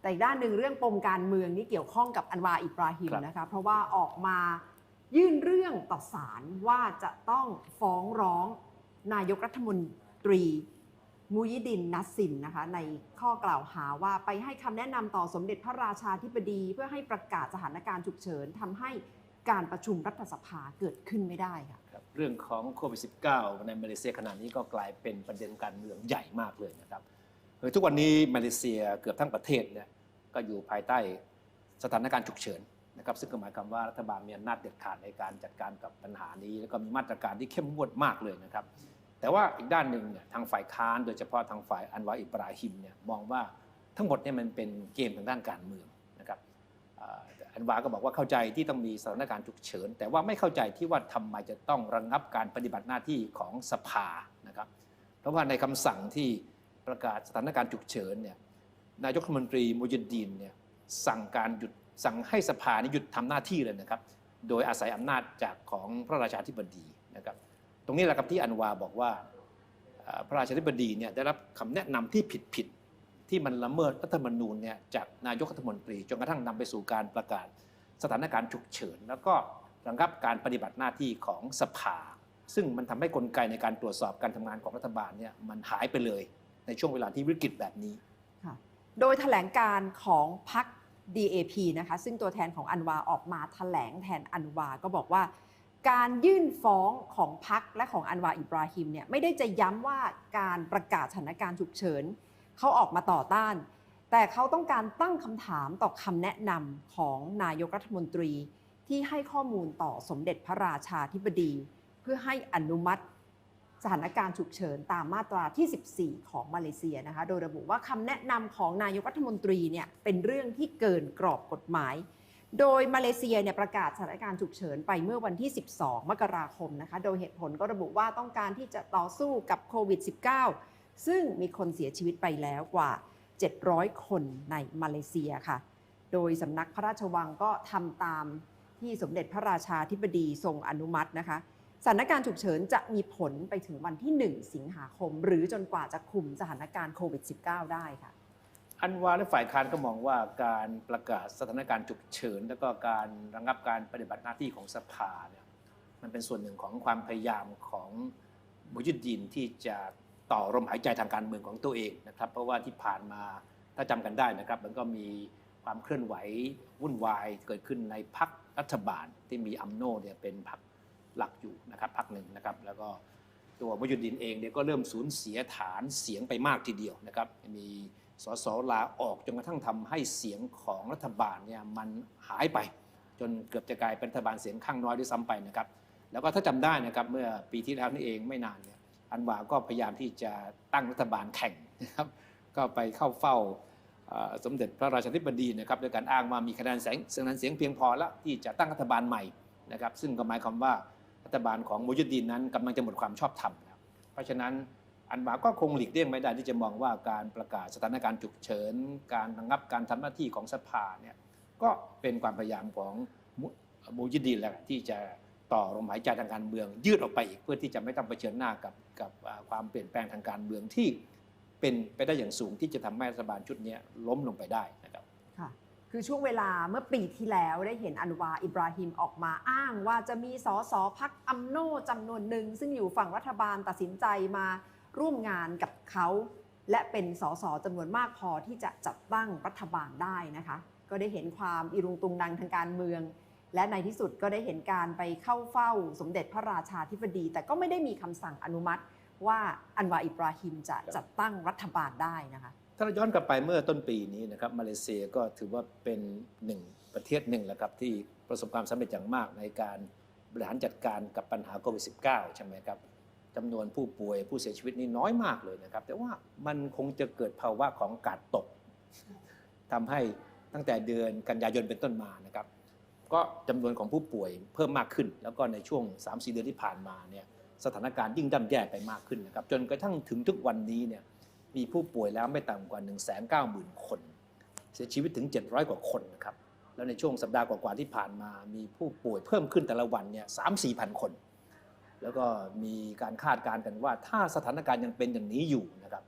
แต่อีกด้านหนึ่งเรื่องปมการเมืองนี่เกี่ยวข้องกับอันวาอิบราฮิมครับนะคะเพราะว่าออกมายื่นเรื่องต่อศาลว่าจะต้องฟ้องร้องนายกรัฐมนตรีมูยิดินนัสสินนะคะในข้อกล่าวหาว่าไปให้คำแนะนำต่อสมเด็จพระราชาธิบดีเพื่อให้ประกาศสถานการณ์ฉุกเฉินทำให้การประชุมรัฐสภาเกิดขึ้นไม่ได้ค่ะครับเรื่องของโควิด -19 ในมาเลเซียขณะนี้ก็กลายเป็นประเด็นการเมืองใหญ่มากเลยนะครับ โดยทุกวันนี้มาเลเซียเกือบทั้งประเทศเนี่ยก็อยู่ภายใต้สถานการณ์ฉุกเฉินนะครับซึ่งก็หมายความว่ารัฐบาลมีอำนาจเด็ดขาดในการจัดการกับปัญหานี้ แล้วก็มีมาตรการที่เข้มงวดมากเลยนะครับ แต่ว่าอีกด้านหนึ่งเนี่ยทางฝ่ายค้าน โดยเฉพาะทางฝ่ายอันวาอิบราฮิมเนี่ยมองว่าทั้งหมดเนี่ยมันเป็นเกมทางด้านการเมืองนะครับอันวาก็บอกว่าเข้าใจที่ต้องมีสถานการณ์ฉุกเฉิน แต่ว่าไม่เข้าใจที่ว่าทำไมจะต้องระงงับการปฏิบัติหน้าที่ของสภานะครับ เพราะว่าในคำสั่งที่ ประกาศสถานการณ์ฉุกเฉินเนี่ยนายกรัฐมนตรีมูยิดดีนเนี่ยสั่งการหยุดสั่งให้สภานี่หยุดทำหน้าที่เลยนะครับ โดยอาศัยอำนาจจากของพระราชาธิบดีนะครับ ตรงนี้แหละครับที่อันวาบอกว่าพระราชาธิบดีเนี่ยได้รับคำแนะนำที่ผิดผิดๆที่มันละเมิดรัฐธรรมนูญเนี่ยจากนายกรัฐมนตรีจนกระทั่งนำไปสู่การประกาศสถานการณ์ฉุกเฉิน แล้วก็ระงับการปฏิบัติหน้าที่ของสภา ซึ่งมันทำให้กลไกในการตรวจสอบการทำงานของรัฐบาลเนี่ยมันหายไปเลย ในช่วงเวลาที่วิกฤตแบบนี้ โดยแถลงการของพรรค DAP นะคะ ซึ่งตัวแทนของอันวาออกมาแถลงแทนอันวาก็บอกว่า การยื่นฟ้องของพรรคและของอันวาอิบราฮิมเนี่ยไม่ได้จะย้ำว่าการประกาศสถานการณ์ฉุกเฉินเขาออกมาต่อต้าน แต่เขาต้องการตั้งคำถามต่อคำแนะนำของนายกรัฐมนตรีที่ให้ข้อมูลต่อสมเด็จพระราชาธิบดี เพื่อให้อนุมัติ สถานการณ์ฉุกเฉินตามมาตราที่ 14 ของมาเลเซียนะคะ โดยระบุว่าคำแนะนำของนายกรัฐมนตรีเนี่ยเป็นเรื่องที่เกินกรอบกฎหมาย โดยมาเลเซียเนี่ยประกาศสถานการณ์ฉุกเฉินไปเมื่อวันที่ 12 มกราคมนะคะ โดยเหตุผลก็ระบุว่าต้องการที่จะต่อสู้กับโควิด -19 ซึ่งมีคนเสียชีวิตไปแล้วกว่า 700 คนในมาเลเซียค่ะ โดยสำนักพระราชวังก็ทำตามที่สมเด็จพระราชาธิบดีทรงอนุมัตินะคะ สถานการณ์ฉุกเฉินจะมีผลไปถึงวันที่ 1 สิงหาคม หรือจนกว่าจะคุมสถานการณ์โควิด -19 ได้ค่ะ อันวาและฝ่ายค้านก็มองว่าการประกาศสถานการณ์ฉุกเฉิน แล้วก็การระงับการปฏิบัติหน้าที่ของสภาเนี่ยมันเป็นส่วนหนึ่งของความพยายามของมุยุดดินที่จะต่อลมหายใจทางการเมืองของตัวเองนะครับ เพราะว่าที่ผ่านมาถ้าจำกันได้นะครับ มันก็มีความเคลื่อนไหววุ่นวายเกิดขึ้นในพรรครัฐบาลที่มีอัมโนเนี่ยเป็นพรรค หลักอยู่นะครับพรรคหนึ่งนะครับ แล้วก็ตัวมยุดินเองเนี่ยก็เริ่มสูญเสียฐานเสียงไปมากทีเดียวนะครับ มีสสลาออกจนกระทั่งทำให้เสียงของรัฐบาลเนี่ยมันหายไป จนเกือบจะกลายเป็นรัฐบาลเสียงข้างน้อยด้วยซ้ำไปนะครับ แล้วก็ถ้าจำได้นะครับเมื่อปีที่แล้วนี่เองไม่นานเนี่ยอันวาก็พยายามที่จะตั้งรัฐบาลแข่งนะครับก็ไปเข้าเฝ้าสมเด็จพระราชาธิบดีนะครับโดยการอ้างว่ามีคะแนนเสียงเสียงนั้นเสียงเพียงพอแล้วที่จะตั้งรัฐบาลใหม่นะครับซึ่งก็หมายความว่า รัฐบาลของมูยุดีนนั้นกำลังจะหมดความชอบธรรมแล้วเพราะฉะนั้นอันวาก็คงหลีกเลี่ยงไม่ได้ที่จะมองว่าการประกาศสถานการณ์ฉุกเฉิน การระงับการทำหน้าที่ของสภาเนี่ยก็เป็นความพยายามของมุมูยิดีนแหละที่จะต่อลมหายใจทางการเมือง ยืดออกไปอีกเพื่อที่จะไม่ต้องเผชิญหน้ากับกับความเปลี่ยนแปลงทางการเมืองที่เป็นไปได้อย่างสูงที่จะทำให้รัฐบาลชุดนี้ล้มลงไปได้นะครับค่ะ คือช่วงเวลาเมื่อปีที่แล้วได้เห็นอันวาอิบราฮิมออกมาอ้างว่าจะมีสสพักอัมโนจำนวนหนึ่ง ซึ่งอยู่ฝั่งรัฐบาลตัดสินใจมาร่วมงานกับเขา และเป็นสสจำนวนมากพอที่จะจัดตั้งรัฐบาลได้นะคะ ก็ได้เห็นความอิรุงตุงนังทางการเมือง และในที่สุดก็ได้เห็นการไปเข้าเฝ้าสมเด็จพระราชาธิบดี แต่ก็ไม่ได้มีคำสั่งอนุมัติว่าอันวาอิบราฮิมจะจัดตั้งรัฐบาลได้นะคะ ถ้าเราย้อนกลับไปเมื่อต้นปีนี้นะครับมาเลเซียก็ถือว่าเป็นหนึ่งประเทศหนึ่งแหละครับที่ประสบความสำเร็จอย่างมากในการบริหารจัดการกับปัญหาโควิด -19 ใช่ไหมครับจำนวนผู้ป่วยผู้เสียชีวิตนี่น้อยมากเลยนะครับ แต่ว่ามันคงจะเกิดภาวะของการตกทำให้ตั้งแต่เดือนกันยายนเป็นต้นมานะครับ ก็จำนวนของผู้ป่วยเพิ่มมากขึ้น แล้วก็ในช่วง 3-4 เดือนที่ผ่านมาเนี่ยสถานการณ์ยิ่งย่ำแย่ไปมากขึ้นนะครับ จนกระทั่งถึงทุกวันนี้เนี่ย มีผู้ป่วยแล้วไม่ต่ำกว่า 1 9 0 0 0 0 คน เสียชีวิตถึง 700 กว่าคนนะครับ แล้วในช่วงสัปดาห์กว่าๆที่ผ่านมา มีผู้ป่วยเพิ่มขึ้นแต่ละวันเนี่ยสามสี่พันคน แล้วก็มีการคาดการณ์กันว่า ถ้าสถานการณ์ยังเป็นอย่างนี้อยู่นะครับ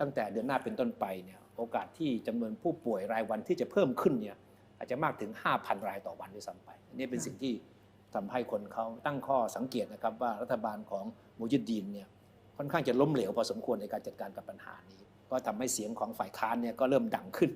ตั้งแต่เดือนหน้าเป็นต้นไปเนี่ย โอกาสที่จำนวนผู้ป่วยรายวันที่จะเพิ่มขึ้นเนี่ยอาจจะมากถึง 5,000 รายต่อวันด้วยซ้ำไปนนี้เป็นสิ่งที่ทำให้คนเขาตั้งข้อสังเกตนะครับว่ารัฐบาลของมูยิดดีนเนี่ย ค่อนข้างจะล้มเหลวพอสมควรในการจัดการกับปัญหานี้ ก็ทำให้เสียงของฝ่ายค้านเนี่ยก็เริ่มดังขึ้น